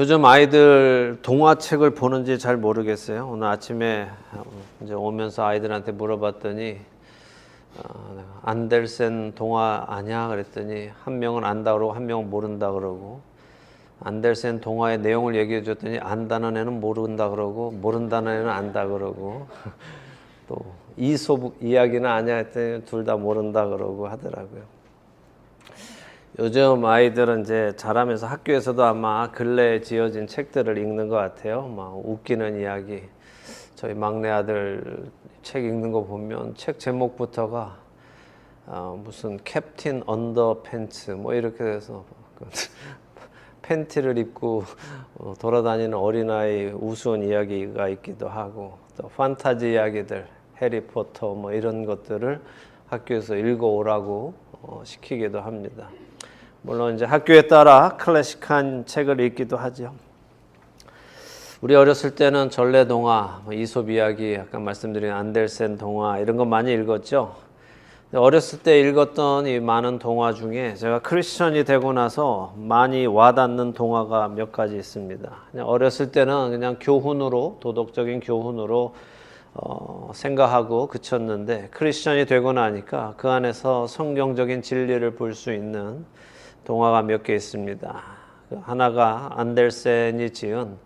요즘 아이들 동화책을 보는지 잘 모르겠어요. 오늘 아침에 이제 오면서 아이들한테 물어봤더니 어, 안델센 동화 아냐 그랬더니 한 명은 안다 그러고 한 명은 모른다 그러고 안델센 동화의 내용을 얘기해 줬더니 안다는 애는 모른다 그러고 모른다는 애는 안다 그러고 또 이솝 이야기는 아냐 했더니 둘 다 모른다 그러고 하더라고요. 요즘 아이들은 이제 자라면서 학교에서도 아마 근래에 지어진 책들을 읽는 것 같아요. 막 웃기는 이야기. 저희 막내 아들 책 읽는 거 보면 책 제목부터가 어, 무슨 캡틴 언더 팬츠 뭐 이렇게 돼서 그 팬티를 입고 어, 돌아다니는 어린아이 우스운 이야기가 있기도 하고 또 판타지 이야기들 해리포터 뭐 이런 것들을 학교에서 읽어오라고 어, 시키기도 합니다. 물론 이제 학교에 따라 클래식한 책을 읽기도 하죠. 우리 어렸을 때는 전래 동화, 뭐 이솝 이야기, 아까 말씀드린 안델센 동화 이런 거 많이 읽었죠. 어렸을 때 읽었던 이 많은 동화 중에 제가 크리스천이 되고 나서 많이 와닿는 동화가 몇 가지 있습니다. 그냥 어렸을 때는 그냥 교훈으로 도덕적인 교훈으로 어, 생각하고 그쳤는데 크리스천이 되고 나니까 그 안에서 성경적인 진리를 볼 수 있는 동화가 몇 개 있습니다. 그 하나가 안델센이 지은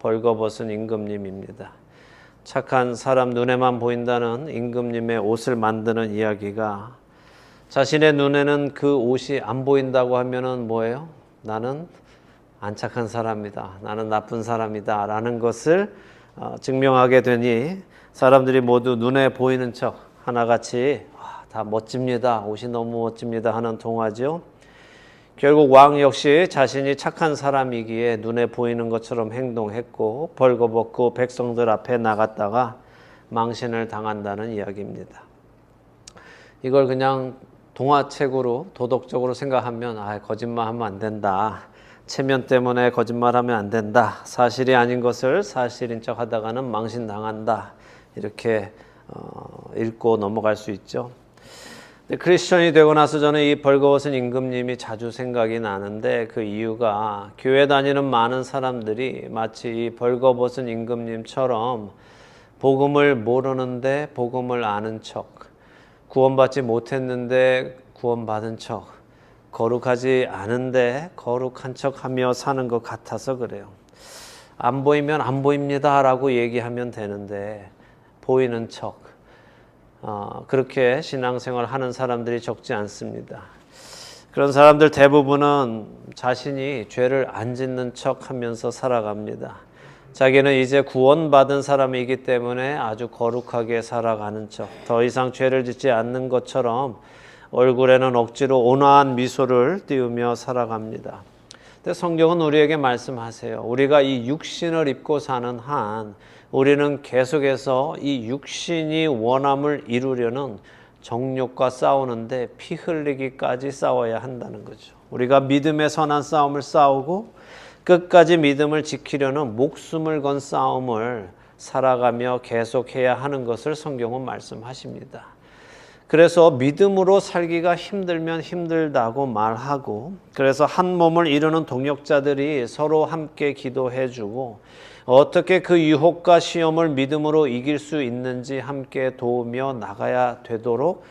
벌거벗은 임금님입니다. 착한 사람 눈에만 보인다는 임금님의 옷을 만드는 이야기가 자신의 눈에는 그 옷이 안 보인다고 하면은 뭐예요? 나는 안 착한 사람이다. 나는 나쁜 사람이다. 라는 것을 어, 증명하게 되니 사람들이 모두 눈에 보이는 척 하나같이 다 멋집니다. 옷이 너무 멋집니다. 하는 동화죠. 결국 왕 역시 자신이 착한 사람이기에 눈에 보이는 것처럼 행동했고 벌거벗고 백성들 앞에 나갔다가 망신을 당한다는 이야기입니다. 이걸 그냥 동화책으로 도덕적으로 생각하면 아 거짓말 하면 안 된다. 체면 때문에 거짓말하면 안 된다. 사실이 아닌 것을 사실인 척 하다가는 망신 당한다. 이렇게 어, 읽고 넘어갈 수 있죠. 크리스천이 되고 나서 저는 이 벌거벗은 임금님이 자주 생각이 나는데 그 이유가 교회 다니는 많은 사람들이 마치 이 벌거벗은 임금님처럼 복음을 모르는데 복음을 아는 척, 구원받지 못했는데 구원받은 척, 거룩하지 않은데 거룩한 척 하며 사는 것 같아서 그래요. 안 보이면 안 보입니다 라고 얘기하면 되는데 보이는 척, 어, 그렇게 신앙생활 하는 사람들이 적지 않습니다. 그런 사람들 대부분은 자신이 죄를 안 짓는 척 하면서 살아갑니다. 자기는 이제 구원받은 사람이기 때문에 아주 거룩하게 살아가는 척, 더 이상 죄를 짓지 않는 것처럼 얼굴에는 억지로 온화한 미소를 띄우며 살아갑니다. 근데 성경은 우리에게 말씀하세요. 우리가 이 육신을 입고 사는 한 우리는 계속해서 이 육신이 원함을 이루려는 정욕과 싸우는데 피 흘리기까지 싸워야 한다는 거죠. 우리가 믿음의 선한 싸움을 싸우고 끝까지 믿음을 지키려는 목숨을 건 싸움을 살아가며 계속해야 하는 것을 성경은 말씀하십니다. 그래서 믿음으로 살기가 힘들면 힘들다고 말하고 그래서 한 몸을 이루는 동역자들이 서로 함께 기도해 주고 어떻게 그 유혹과 시험을 믿음으로 이길 수 있는지 함께 도우며 나가야 되도록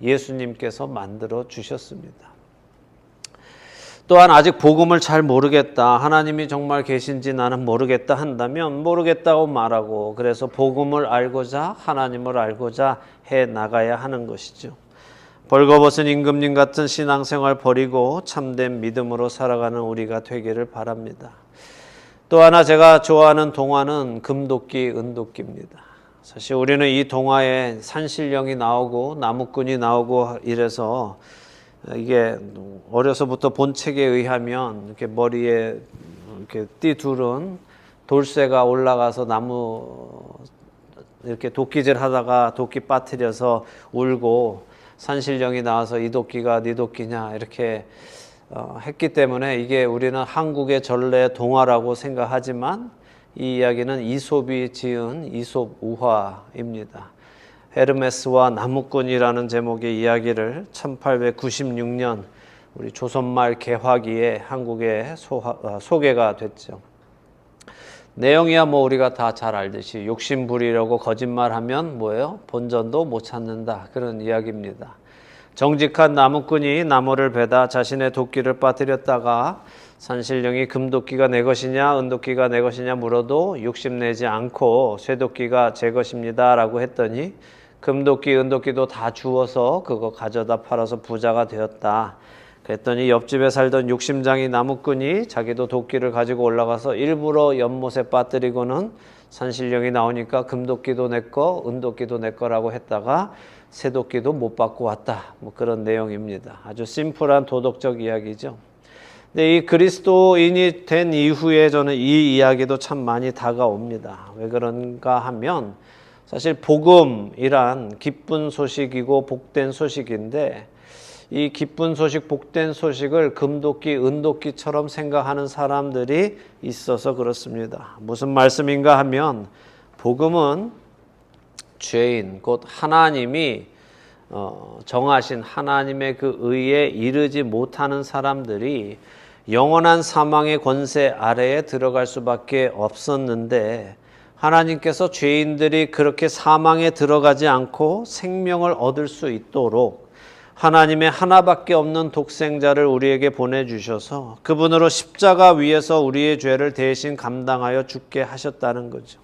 예수님께서 만들어 주셨습니다. 또한 아직 복음을 잘 모르겠다. 하나님이 정말 계신지 나는 모르겠다 한다면 모르겠다고 말하고 그래서 복음을 알고자 하나님을 알고자 해 나가야 하는 것이죠. 벌거벗은 임금님 같은 신앙생활 버리고 참된 믿음으로 살아가는 우리가 되기를 바랍니다. 또 하나 제가 좋아하는 동화는 금도끼, 은도끼입니다. 사실 우리는 이 동화에 산신령이 나오고 나무꾼이 나오고 이래서 이게 어려서부터 본 책에 의하면 이렇게 머리에 이렇게 띠 둘은 돌쇠가 올라가서 나무 이렇게 도끼질 하다가 도끼 빠뜨려서 울고 산신령이 나와서 이 도끼가 네 도끼냐 이렇게 어, 했기 때문에 이게 우리는 한국의 전래 동화라고 생각하지만 이 이야기는 이솝이 지은 이솝 우화입니다. 헤르메스와 나무꾼이라는 제목의 이야기를 1896년 우리 조선말 개화기에 한국에 어, 소개가 됐죠. 내용이야 뭐 우리가 다 잘 알듯이 욕심 부리려고 거짓말하면 뭐예요? 본전도 못 찾는다. 그런 이야기입니다. 정직한 나무꾼이 나무를 베다 자신의 도끼를 빠뜨렸다가 산신령이 금도끼가 내 것이냐 은도끼가 내 것이냐 물어도 욕심내지 않고 쇠도끼가 제 것입니다라고 했더니 금도끼 은도끼도 다 주워서 그거 가져다 팔아서 부자가 되었다. 그랬더니 옆집에 살던 욕심장이 나무꾼이 자기도 도끼를 가지고 올라가서 일부러 연못에 빠뜨리고는 산신령이 나오니까 금도끼도 내 거, 은도끼도 내 거라고 했다가 새도끼도 못 받고 왔다. 뭐 그런 내용입니다. 아주 심플한 도덕적 이야기죠. 근데 이 그리스도인이 된 이후에 저는 이 이야기도 참 많이 다가옵니다. 왜 그런가 하면 사실 복음이란 기쁜 소식이고 복된 소식인데 이 기쁜 소식, 복된 소식을 금도끼, 은도끼처럼 생각하는 사람들이 있어서 그렇습니다. 무슨 말씀인가 하면 복음은 죄인, 곧 하나님이 어, 정하신 하나님의 그 의에 이르지 못하는 사람들이 영원한 사망의 권세 아래에 들어갈 수밖에 없었는데 하나님께서 죄인들이 그렇게 사망에 들어가지 않고 생명을 얻을 수 있도록 하나님의 하나밖에 없는 독생자를 우리에게 보내주셔서 그분으로 십자가 위에서 우리의 죄를 대신 감당하여 죽게 하셨다는 거죠.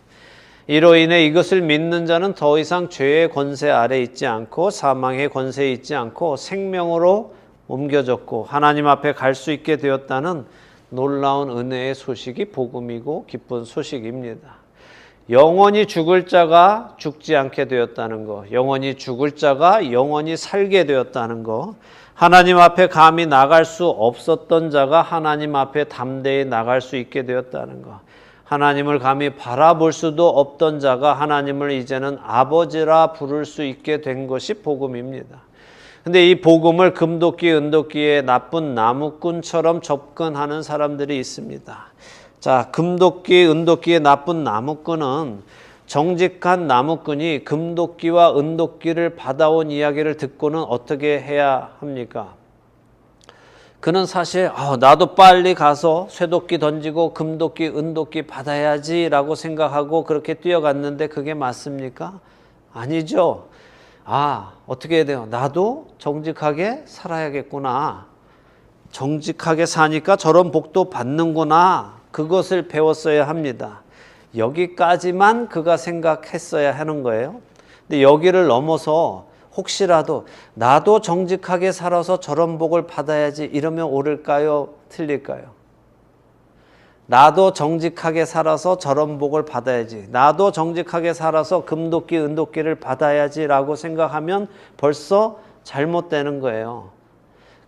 이로 인해 이것을 믿는 자는 더 이상 죄의 권세 아래 있지 않고 사망의 권세에 있지 않고 생명으로 옮겨졌고 하나님 앞에 갈 수 있게 되었다는 놀라운 은혜의 소식이 복음이고 기쁜 소식입니다. 영원히 죽을 자가 죽지 않게 되었다는 거, 영원히 죽을 자가 영원히 살게 되었다는 거, 하나님 앞에 감히 나갈 수 없었던 자가 하나님 앞에 담대히 나갈 수 있게 되었다는 거, 하나님을 감히 바라볼 수도 없던 자가 하나님을 이제는 아버지라 부를 수 있게 된 것이 복음입니다. 근데 이 복음을 금도끼, 은도끼의 나쁜 나무꾼처럼 접근하는 사람들이 있습니다. 자, 금도끼, 은도끼의 나쁜 나무꾼은 정직한 나무꾼이 금도끼와 은도끼를 받아온 이야기를 듣고는 어떻게 해야 합니까? 그는 사실 어, 나도 빨리 가서 쇠도끼 던지고 금도끼, 은도끼 받아야지라고 생각하고 그렇게 뛰어갔는데 그게 맞습니까? 아니죠. 아, 어떻게 해야 돼요? 나도 정직하게 살아야겠구나. 정직하게 사니까 저런 복도 받는구나. 그것을 배웠어야 합니다. 여기까지만 그가 생각했어야 하는 거예요. 근데 여기를 넘어서 혹시라도 나도 정직하게 살아서 저런 복을 받아야지 이러면 옳을까요? 틀릴까요? 나도 정직하게 살아서 저런 복을 받아야지. 나도 정직하게 살아서 금도끼, 은도끼를 받아야지라고 생각하면 벌써 잘못되는 거예요.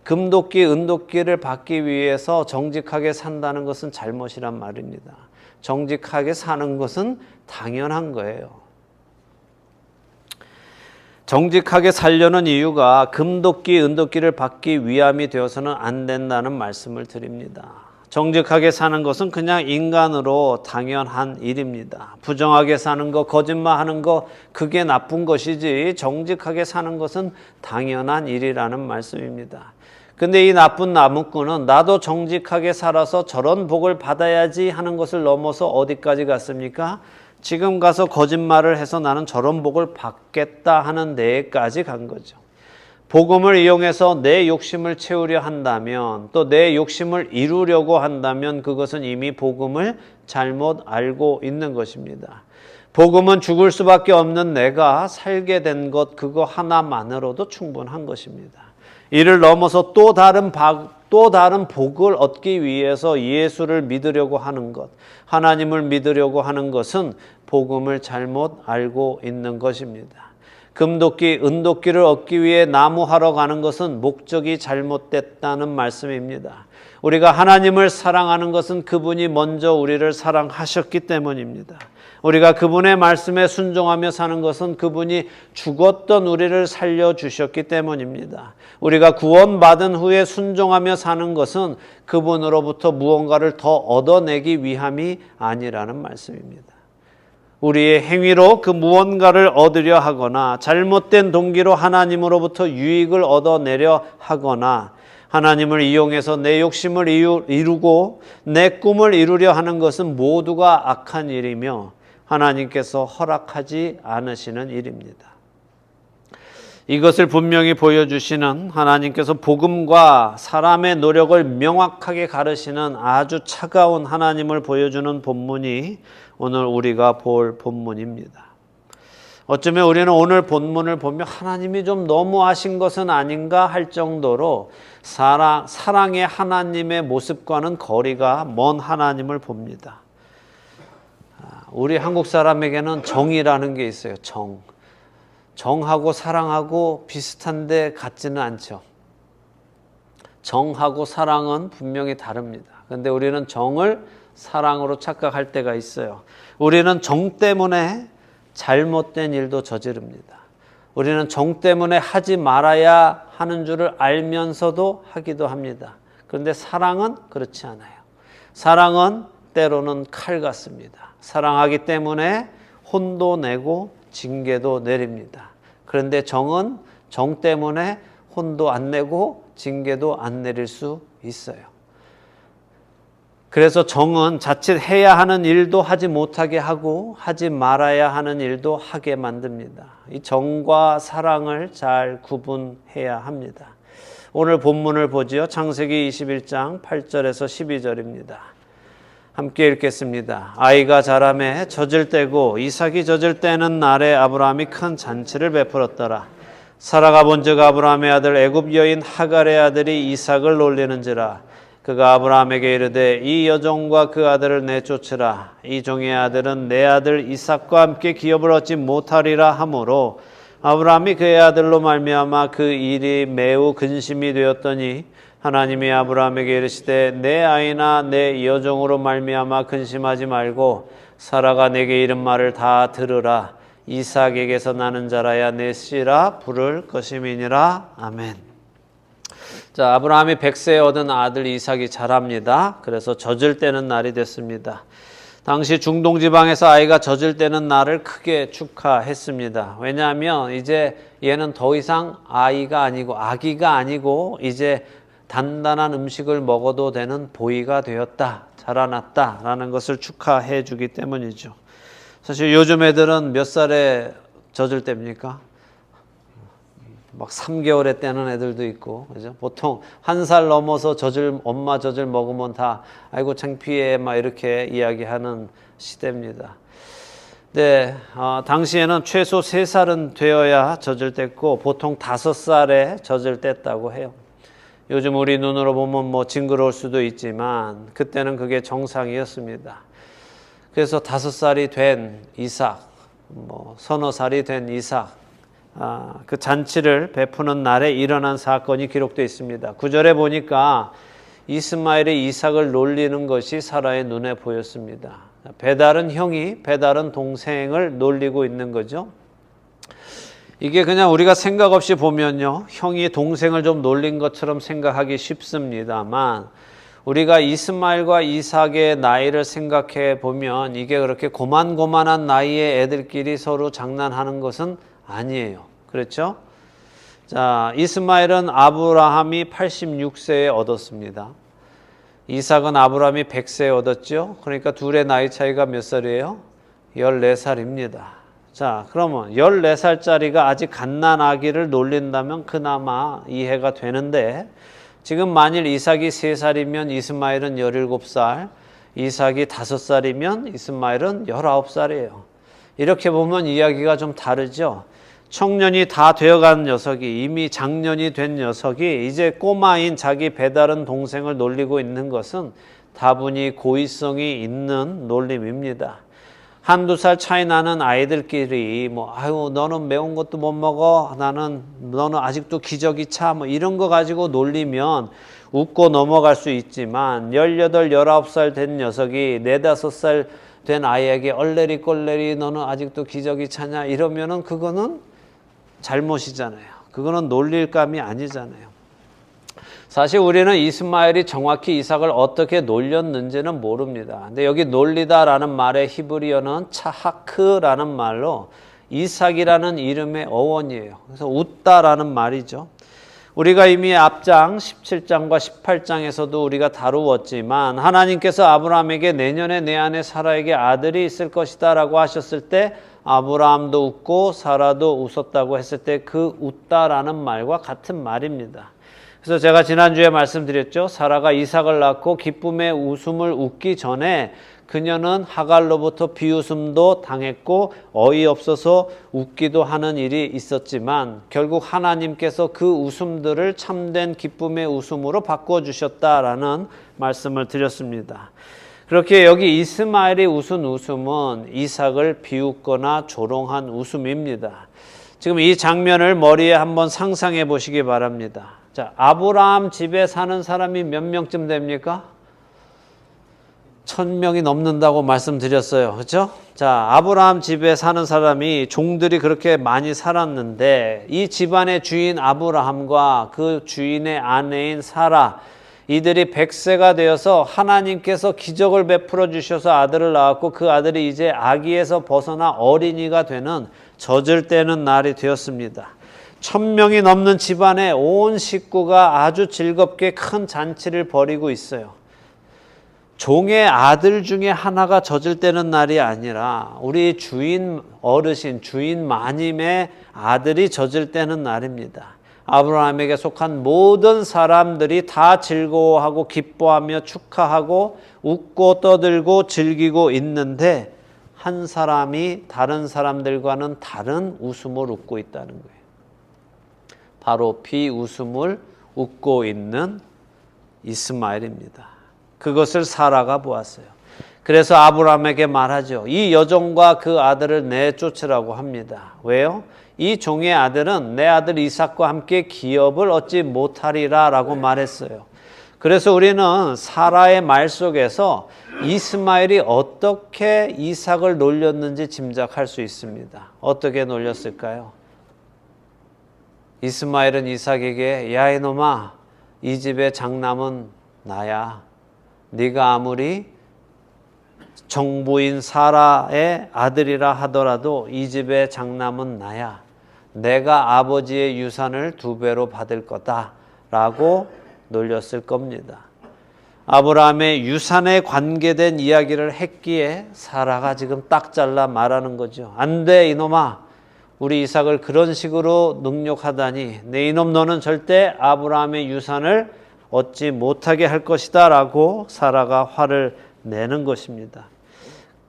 금도끼, 은도끼를 받기 위해서 정직하게 산다는 것은 잘못이란 말입니다. 정직하게 사는 것은 당연한 거예요. 정직하게 살려는 이유가 금도끼, 은도끼를 받기 위함이 되어서는 안 된다는 말씀을 드립니다. 정직하게 사는 것은 그냥 인간으로 당연한 일입니다. 부정하게 사는 거, 거짓말 하는 거, 그게 나쁜 것이지 정직하게 사는 것은 당연한 일이라는 말씀입니다. 근데 이 나쁜 나무꾼은 나도 정직하게 살아서 저런 복을 받아야지 하는 것을 넘어서 어디까지 갔습니까? 지금 가서 거짓말을 해서 나는 저런 복을 받겠다 하는 데까지 간 거죠. 복음을 이용해서 내 욕심을 채우려 한다면 또 내 욕심을 이루려고 한다면 그것은 이미 복음을 잘못 알고 있는 것입니다. 복음은 죽을 수밖에 없는 내가 살게 된 것 그거 하나만으로도 충분한 것입니다. 이를 넘어서 또 다른 또 다른 복을 얻기 위해서 예수를 믿으려고 하는 것, 하나님을 믿으려고 하는 것은 복음을 잘못 알고 있는 것입니다. 금도끼, 은도끼를 얻기 위해 나무하러 가는 것은 목적이 잘못됐다는 말씀입니다. 우리가 하나님을 사랑하는 것은 그분이 먼저 우리를 사랑하셨기 때문입니다. 우리가 그분의 말씀에 순종하며 사는 것은 그분이 죽었던 우리를 살려주셨기 때문입니다. 우리가 구원받은 후에 순종하며 사는 것은 그분으로부터 무언가를 더 얻어내기 위함이 아니라는 말씀입니다. 우리의 행위로 그 무언가를 얻으려 하거나 잘못된 동기로 하나님으로부터 유익을 얻어내려 하거나 하나님을 이용해서 내 욕심을 이루- 이루고 내 꿈을 이루려 하는 것은 모두가 악한 일이며 하나님께서 허락하지 않으시는 일입니다. 이것을 분명히 보여주시는 하나님께서 복음과 사람의 노력을 명확하게 가르시는 아주 차가운 하나님을 보여주는 본문이 오늘 우리가 볼 본문입니다. 어쩌면 우리는 오늘 본문을 보며 하나님이 좀 너무하신 것은 아닌가 할 정도로 사랑, 사랑의 하나님의 모습과는 거리가 먼 하나님을 봅니다. 아, 우리 한국 사람에게는 정이라는 게 있어요. 정. 정하고 사랑하고 비슷한데 같지는 않죠. 정하고 사랑은 분명히 다릅니다. 근데 우리는 정을 사랑으로 착각할 때가 있어요. 우리는 정 때문에 잘못된 일도 저지릅니다. 우리는 정 때문에 하지 말아야 하는 줄을 알면서도 하기도 합니다. 그런데 사랑은 그렇지 않아요. 사랑은 때로는 칼 같습니다. 사랑하기 때문에 혼도 내고 징계도 내립니다. 그런데 정은 정 때문에 혼도 안 내고 징계도 안 내릴 수 있어요. 그래서 정은 자칫 해야 하는 일도 하지 못하게 하고 하지 말아야 하는 일도 하게 만듭니다. 이 정과 사랑을 잘 구분해야 합니다. 오늘 본문을 보지요. 창세기 21장 8절에서 12절입니다. 함께 읽겠습니다. 아이가 자라매 젖을 때고 이삭이 젖을 때는 날에 아브라함이 큰 잔치를 베풀었더라. 사라가 본즉 아브라함의 아들 애굽 여인 하갈의 아들이 이삭을 놀리는지라 그가 아브라함에게 이르되 이 여종과 그 아들을 내쫓으라 이 종의 아들은 내 아들 이삭과 함께 기업을 얻지 못하리라 하므로 아브라함이 그의 아들로 말미암아 그 일이 매우 근심이 되었더니 하나님이 아브라함에게 이르시되 내 아이나 내 여종으로 말미암아 근심하지 말고 사라가 내게 이른 말을 다 들으라 이삭에게서 나는 자라야 내 씨라 부를 것임이니라 아멘. 자, 아브라함이 100세에 얻은 아들 이삭이 자랍니다. 그래서 젖을 때는 날이 됐습니다. 당시 중동 지방에서 아이가 젖을 때는 날을 크게 축하했습니다. 왜냐하면 이제 얘는 더 이상 아이가 아니고 아기가 아니고 이제 단단한 음식을 먹어도 되는 보이가 되었다. 자라났다 라는 것을 축하해 주기 때문이죠. 사실 요즘 애들은 몇 살에 젖을 때입니까? 막 3개월에 떼는 애들도 있고 그죠? 보통 한 살 넘어서 젖을 엄마 젖을 먹으면 다 아이고 창피해 막 이렇게 이야기하는 시대입니다. 네, 어, 당시에는 최소 3살은 되어야 젖을 뗐고 보통 5살에 젖을 뗐다고 해요. 요즘 우리 눈으로 보면 뭐 징그러울 수도 있지만 그때는 그게 정상이었습니다. 그래서 5살이 된 이삭, 뭐 서너 살이 된 이삭 아, 그 잔치를 베푸는 날에 일어난 사건이 기록되어 있습니다. 구절에 보니까 이스마엘이 이삭을 놀리는 것이 사라의 눈에 보였습니다. 배달은 형이 배달은 동생을 놀리고 있는 거죠. 이게 그냥 우리가 생각 없이 보면요. 형이 동생을 좀 놀린 것처럼 생각하기 쉽습니다만 우리가 이스마엘과 이삭의 나이를 생각해 보면 이게 그렇게 고만고만한 나이의 애들끼리 서로 장난하는 것은 아니에요. 그렇죠? 자, 이스마엘은 아브라함이 86세에 얻었습니다. 이삭은 아브라함이 100세에 얻었죠. 그러니까 둘의 나이 차이가 몇 살이에요? 14살입니다. 자, 그러면 14살짜리가 아직 갓난아기를 놀린다면 그나마 이해가 되는데 지금 만일 이삭이 3살이면 이스마엘은 17살, 이삭이 5살이면 이스마엘은 19살이에요. 이렇게 보면 이야기가 좀 다르죠. 청년이 다 되어간 녀석이 이미 장년이 된 녀석이 이제 꼬마인 자기 배다른 동생을 놀리고 있는 것은 다분히 고의성이 있는 놀림입니다. 한두 살 차이 나는 아이들끼리 뭐 아유 너는 매운 것도 못 먹어 나는 너는 아직도 기저귀 차 뭐 이런 거 가지고 놀리면 웃고 넘어갈 수 있지만 18, 19살 된 녀석이 4, 5살 된 아이에게 얼레리 꼴레리 너는 아직도 기저귀 차냐 이러면은 그거는 잘못이잖아요. 그거는 놀릴 감이 아니잖아요. 사실 우리는 이스마엘이 정확히 이삭을 어떻게 놀렸는지는 모릅니다. 근데 여기 놀리다라는 말의 히브리어는 차하크라는 말로 이삭이라는 이름의 어원이에요. 그래서 웃다라는 말이죠. 우리가 이미 앞장 17장과 18장에서도 우리가 다루었지만 하나님께서 아브라함에게 내년에 내 안에 사라에게 아들이 있을 것이다라고 하셨을 때 아브라함도 웃고 사라도 웃었다고 했을 때 그 웃다라는 말과 같은 말입니다. 그래서 제가 지난주에 말씀드렸죠. 사라가 이삭을 낳고 기쁨의 웃음을 웃기 전에 그녀는 하갈로부터 비웃음도 당했고 어이없어서 웃기도 하는 일이 있었지만 결국 하나님께서 그 웃음들을 참된 기쁨의 웃음으로 바꿔 주셨다라는 말씀을 드렸습니다. 그렇게 여기 이스마엘이 웃은 웃음은 이삭을 비웃거나 조롱한 웃음입니다. 지금 이 장면을 머리에 한번 상상해 보시기 바랍니다. 자, 아브라함 집에 사는 사람이 몇 명쯤 됩니까? 천 명이 넘는다고 말씀드렸어요. 그렇죠? 자, 아브라함 집에 사는 사람이 종들이 그렇게 많이 살았는데 이 집안의 주인 아브라함과 그 주인의 아내인 사라 이들이 백세가 되어서 하나님께서 기적을 베풀어 주셔서 아들을 낳았고 그 아들이 이제 아기에서 벗어나 어린이가 되는 젖을 떼는 날이 되었습니다. 천 명이 넘는 집안의 온 식구가 아주 즐겁게 큰 잔치를 벌이고 있어요. 종의 아들 중에 하나가 젖을 떼는 날이 아니라 우리 주인 어르신, 주인 마님의 아들이 젖을 떼는 날입니다. 아브라함에게 속한 모든 사람들이 다 즐거워하고 기뻐하며 축하하고 웃고 떠들고 즐기고 있는데 한 사람이 다른 사람들과는 다른 웃음을 웃고 있다는 거예요. 바로 비웃음을 웃고 있는 이스마엘입니다. 그것을 사라가 보았어요. 그래서 아브라함에게 말하죠. 이 여종과 그 아들을 내쫓으라고 합니다. 왜요? 이 종의 아들은 내 아들 이삭과 함께 기업을 얻지 못하리라 라고 말했어요. 그래서 우리는 사라의 말 속에서 이스마엘이 어떻게 이삭을 놀렸는지 짐작할 수 있습니다. 어떻게 놀렸을까요? 이스마엘은 이삭에게 야 이놈아 이 집의 장남은 나야. 네가 아무리 정부인 사라의 아들이라 하더라도 이 집의 장남은 나야. 내가 아버지의 유산을 두 배로 받을 거다 라고 놀렸을 겁니다. 아브라함의 유산에 관계된 이야기를 했기에 사라가 지금 딱 잘라 말하는 거죠. 안 돼, 이놈아. 우리 이삭을 그런 식으로 능욕하다니 내 이놈 너는 절대 아브라함의 유산을 얻지 못하게 할 것이다 라고 사라가 화를 내는 것입니다.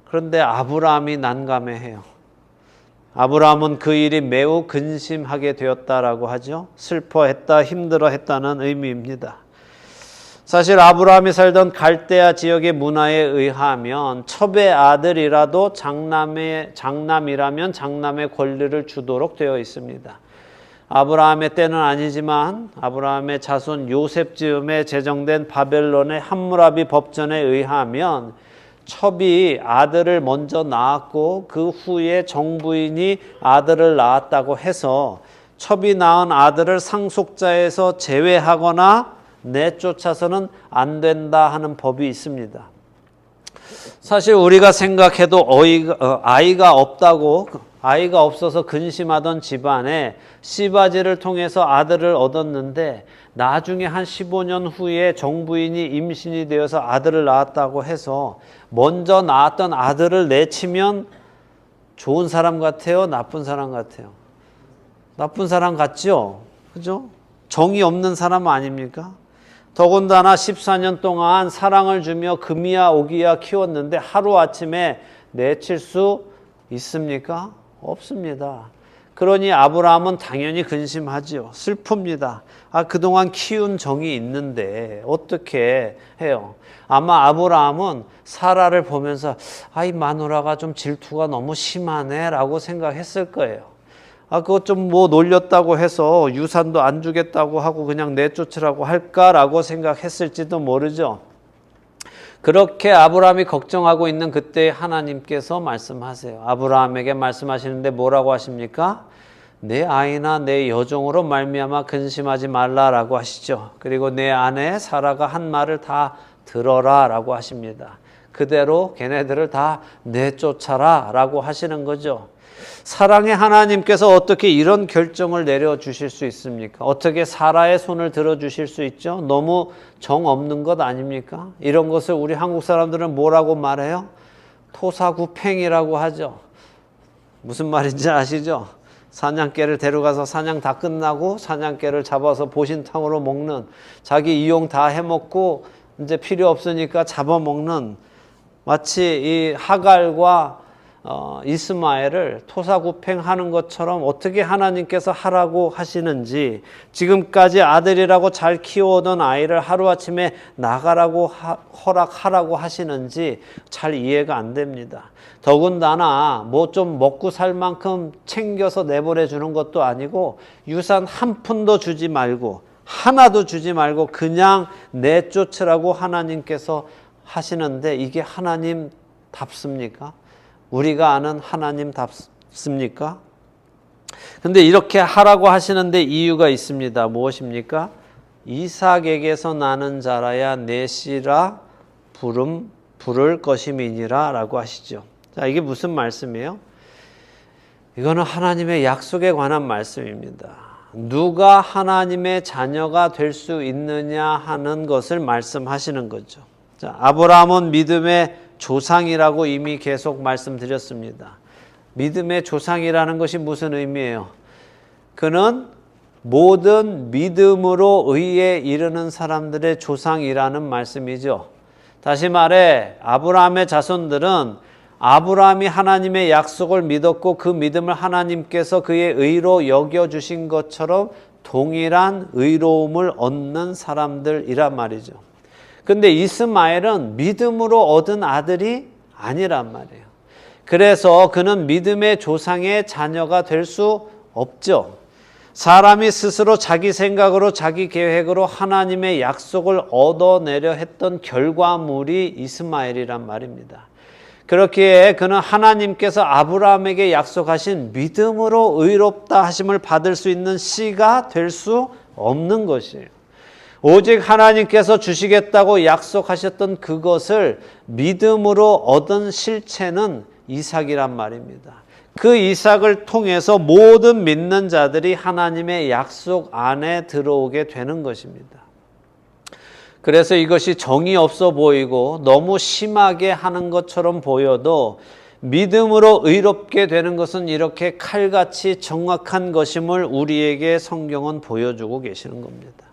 그런데 아브라함이 난감해해요. 아브라함은 그 일이 매우 근심하게 되었다라고 하죠. 슬퍼했다, 힘들어했다는 의미입니다. 사실 아브라함이 살던 갈대아 지역의 문화에 의하면 첩의 아들이라도 장남의 장남이라면 장남의 권리를 주도록 되어 있습니다. 아브라함의 때는 아니지만 아브라함의 자손 요셉 즈음에 제정된 바벨론의 함무라비 법전에 의하면 첩이 아들을 먼저 낳았고 그 후에 정부인이 아들을 낳았다고 해서 첩이 낳은 아들을 상속자에서 제외하거나 내쫓아서는 안 된다 하는 법이 있습니다. 사실 우리가 생각해도 어이가, 어, 아이가 없다고 아이가 없어서 근심하던 집안에 씨바지를 통해서 아들을 얻었는데 나중에 한 15년 후에 정부인이 임신이 되어서 아들을 낳았다고 해서 먼저 낳았던 아들을 내치면 좋은 사람 같아요? 나쁜 사람 같아요? 나쁜 사람 같죠? 그죠? 정이 없는 사람 아닙니까? 더군다나 14년 동안 사랑을 주며 금이야 오기야 키웠는데 하루아침에 내칠 수 있습니까? 없습니다. 그러니 아브라함은 당연히 근심하지요. 슬픕니다. 아, 그동안 키운 정이 있는데 어떻게 해요? 아마 아브라함은 사라를 보면서 아, 이 마누라가 좀 질투가 너무 심하네 라고 생각했을 거예요. 아, 그것 좀 뭐 놀렸다고 해서 유산도 안 주겠다고 하고 그냥 내쫓으라고 할까라고 생각했을지도 모르죠. 그렇게 아브라함이 걱정하고 있는 그때 하나님께서 말씀하세요. 아브라함에게 말씀하시는데 뭐라고 하십니까? 내 아이나 내 여종으로 말미암아 근심하지 말라라고 하시죠. 그리고 내 아내 사라가 한 말을 다 들어라라고 하십니다. 그대로 걔네들을 다 내쫓아라 라고 하시는 거죠. 사랑의 하나님께서 어떻게 이런 결정을 내려 주실 수 있습니까? 어떻게 사라의 손을 들어 주실 수 있죠? 너무 정 없는 것 아닙니까? 이런 것을 우리 한국 사람들은 뭐라고 말해요? 토사구팽이라고 하죠. 무슨 말인지 아시죠? 사냥개를 데려가서 사냥 다 끝나고 사냥개를 잡아서 보신탕으로 먹는 자기 이용 다 해먹고 이제 필요 없으니까 잡아먹는 마치 이 하갈과 어, 이스마엘을 토사구팽하는 것처럼 어떻게 하나님께서 하라고 하시는지 지금까지 아들이라고 잘 키워오던 아이를 하루아침에 나가라고 하, 허락하라고 하시는지 잘 이해가 안 됩니다. 더군다나 뭐 좀 먹고 살 만큼 챙겨서 내보내 주는 것도 아니고 유산 한 푼도 주지 말고 하나도 주지 말고 그냥 내쫓으라고 하나님께서 하시는데 이게 하나님 답습니까? 우리가 아는 하나님 답습니까? 근데 이렇게 하라고 하시는데 이유가 있습니다. 무엇입니까? 이삭에게서 나는 자라야 내 씨라 부름 부를 것임이니라라고 하시죠. 자, 이게 무슨 말씀이에요? 이거는 하나님의 약속에 관한 말씀입니다. 누가 하나님의 자녀가 될 수 있느냐 하는 것을 말씀하시는 거죠. 자, 아브라함은 믿음의 조상이라고 이미 계속 말씀드렸습니다. 믿음의 조상이라는 것이 무슨 의미예요? 그는 모든 믿음으로 의에 이르는 사람들의 조상이라는 말씀이죠. 다시 말해 아브라함의 자손들은 아브라함이 하나님의 약속을 믿었고 그 믿음을 하나님께서 그의 의로 여겨 주신 것처럼 동일한 의로움을 얻는 사람들이란 말이죠. 근데 이스마엘은 믿음으로 얻은 아들이 아니란 말이에요. 그래서 그는 믿음의 조상의 자녀가 될 수 없죠. 사람이 스스로 자기 생각으로 자기 계획으로 하나님의 약속을 얻어내려 했던 결과물이 이스마엘이란 말입니다. 그렇기에 그는 하나님께서 아브라함에게 약속하신 믿음으로 의롭다 하심을 받을 수 있는 씨가 될 수 없는 것이에요. 오직 하나님께서 주시겠다고 약속하셨던 그것을 믿음으로 얻은 실체는 이삭이란 말입니다. 그 이삭을 통해서 모든 믿는 자들이 하나님의 약속 안에 들어오게 되는 것입니다. 그래서 이것이 정이 없어 보이고 너무 심하게 하는 것처럼 보여도 믿음으로 의롭게 되는 것은 이렇게 칼같이 정확한 것임을 우리에게 성경은 보여주고 계시는 겁니다.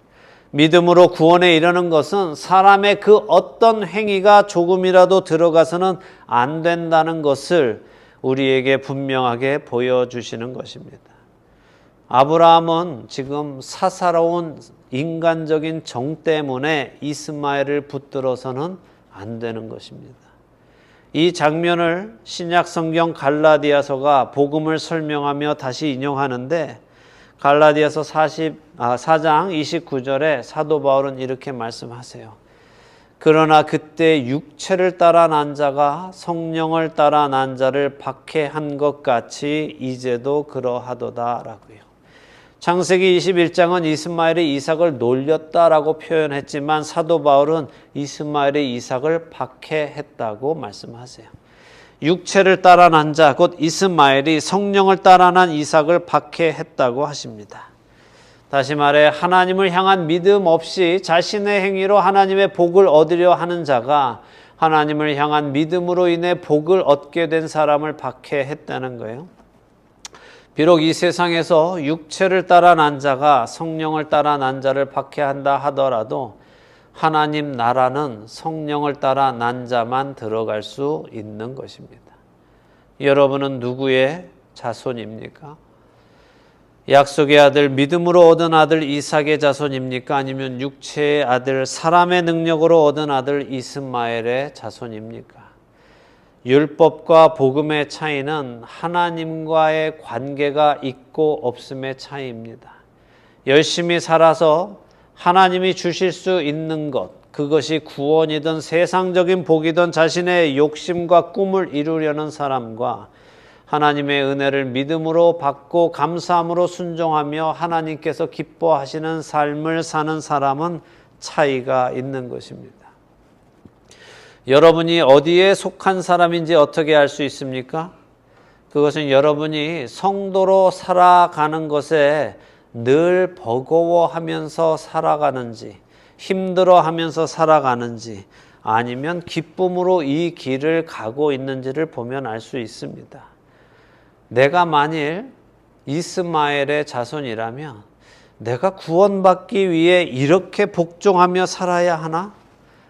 믿음으로 구원에 이르는 것은 사람의 그 어떤 행위가 조금이라도 들어가서는 안 된다는 것을 우리에게 분명하게 보여주시는 것입니다. 아브라함은 지금 사사로운 인간적인 정 때문에 이스마엘을 붙들어서는 안 되는 것입니다. 이 장면을 신약 성경 갈라디아서가 복음을 설명하며 다시 인용하는데 갈라디아서 40, 아, 4장 29절에 사도 바울은 이렇게 말씀하세요. 그러나 그때 육체를 따라 난 자가 성령을 따라 난 자를 박해한 것 같이 이제도 그러하도다라고요. 창세기 21장은 이스마엘이 이삭을 놀렸다라고 표현했지만 사도 바울은 이스마엘이 이삭을 박해했다고 말씀하세요. 육체를 따라 난 자, 곧 이스마엘이 성령을 따라 난 이삭을 박해했다고 하십니다. 다시 말해 하나님을 향한 믿음 없이 자신의 행위로 하나님의 복을 얻으려 하는 자가 하나님을 향한 믿음으로 인해 복을 얻게 된 사람을 박해했다는 거예요. 비록 이 세상에서 육체를 따라 난 자가 성령을 따라 난 자를 박해한다 하더라도 하나님 나라는 성령을 따라 난 자만 들어갈 수 있는 것입니다. 여러분은 누구의 자손입니까? 약속의 아들, 믿음으로 얻은 아들 이삭의 자손입니까? 아니면 육체의 아들, 사람의 능력으로 얻은 아들 이스마엘의 자손입니까? 율법과 복음의 차이는 하나님과의 관계가 있고 없음의 차이입니다. 열심히 살아서 하나님이 주실 수 있는 것, 그것이 구원이든 세상적인 복이든 자신의 욕심과 꿈을 이루려는 사람과 하나님의 은혜를 믿음으로 받고 감사함으로 순종하며 하나님께서 기뻐하시는 삶을 사는 사람은 차이가 있는 것입니다. 여러분이 어디에 속한 사람인지 어떻게 알 수 있습니까? 그것은 여러분이 성도로 살아가는 것에 늘 버거워하면서 살아가는지, 힘들어하면서 살아가는지, 아니면 기쁨으로 이 길을 가고 있는지를 보면 알 수 있습니다. 내가 만일 이스마엘의 자손이라면 내가 구원받기 위해 이렇게 복종하며 살아야 하나?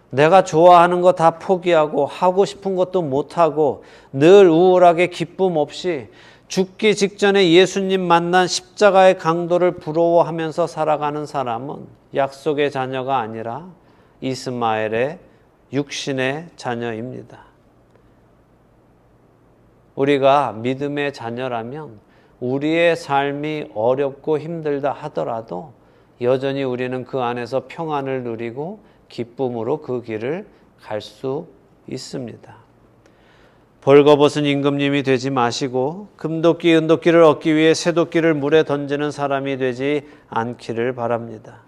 내가 좋아하는 거 다 포기하고 하고 싶은 것도 못하고 늘 우울하게 기쁨 없이 죽기 직전에 예수님 만난 십자가의 강도를 부러워하면서 살아가는 사람은 약속의 자녀가 아니라 이스마엘의 육신의 자녀입니다. 우리가 믿음의 자녀라면 우리의 삶이 어렵고 힘들다 하더라도 여전히 우리는 그 안에서 평안을 누리고 기쁨으로 그 길을 갈 수 있습니다. 벌거벗은 임금님이 되지 마시고 금도끼 은도끼를 얻기 위해 새도끼를 물에 던지는 사람이 되지 않기를 바랍니다.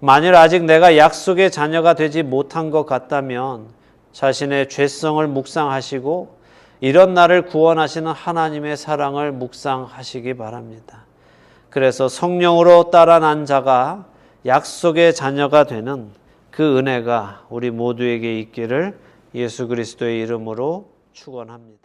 만일 아직 내가 약속의 자녀가 되지 못한 것 같다면 자신의 죄성을 묵상하시고 이런 나를 구원하시는 하나님의 사랑을 묵상하시기 바랍니다. 그래서 성령으로 따라 난 자가 약속의 자녀가 되는 그 은혜가 우리 모두에게 있기를 예수 그리스도의 이름으로 축원합니다.